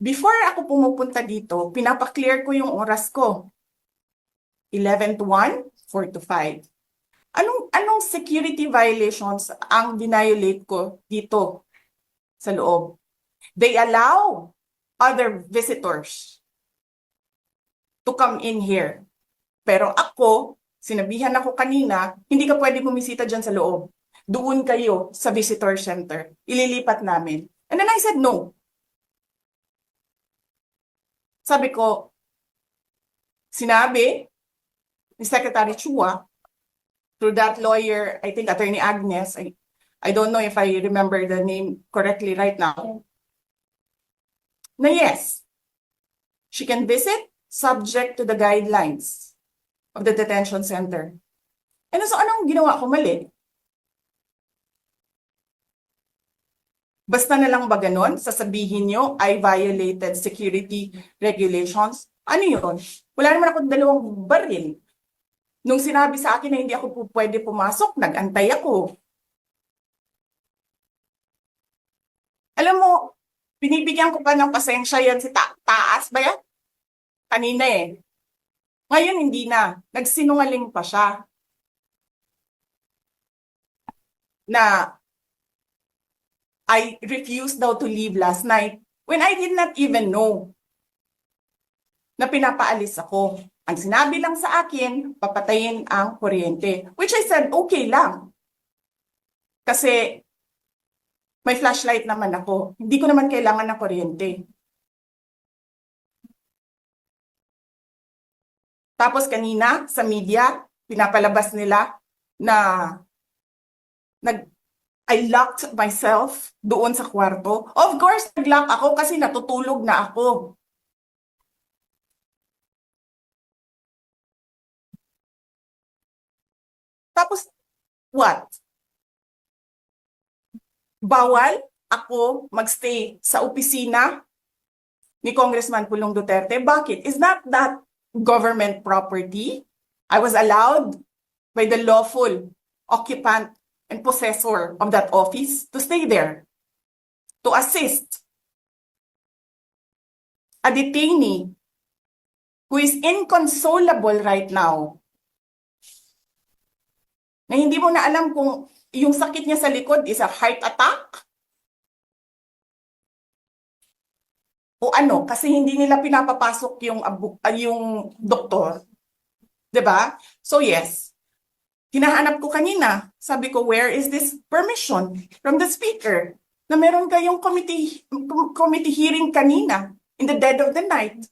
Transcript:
Before ako pumupunta dito, pinapa-clear ko yung oras ko. 11 to 1, 4 to 5. Anong, anong security violations ang dinayolate ko dito sa loob? They allow other visitors to come in here. Pero ako, sinabihan ako kanina, hindi ka pwede bumisita dyan sa loob. Doon kayo sa visitor center. Ililipat namin. And then I said no. Sabi ko, sinabi ni Secretary Chua, through that lawyer, I think Attorney Agnes, I, I don't know if I remember the name correctly right now, na yes, she can visit subject to the guidelines of the detention center. And so anong ginawa ko mali? Basta na lang ba ganon, sasabihin nyo, I violated security regulations? Ano yun? Wala naman ako dalawang baril. Nung sinabi sa akin na hindi ako po pwede pumasok, nag-antay ako. Alam mo, binibigyan ko pa ng pasensya yan si ta- taas ba yan? Kanina eh. Ngayon hindi na. Nagsinungaling pa siya. Na I refused daw to leave last night when I did not even know na pinapaalis ako. Ang sinabi lang sa akin, papatayin ang kuryente. Which I said, okay lang. Kasi may flashlight naman ako. Hindi ko naman kailangan ng kuryente. Tapos kanina sa media, pinapalabas nila na nag I locked myself doon sa kwarto. Of course, nag-lock ako kasi natutulog na ako. Tapos, what? Bawal ako magstay sa opisina ni Congressman Pulong Duterte. Bakit? Is not that government property? I was allowed by the lawful occupant and possessor of that office to stay there, to assist a detainee who is inconsolable right now, na hindi mo na alam kung yung sakit niya sa likod is a heart attack o ano, kasi hindi nila pinapapasok yung, ah, yung doktor. 'Di ba? So yes, hinahanap ko kanina. Sabi ko, where is this permission from the speaker? Na meron kayong committee, com- committee hearing kanina in the dead of the night.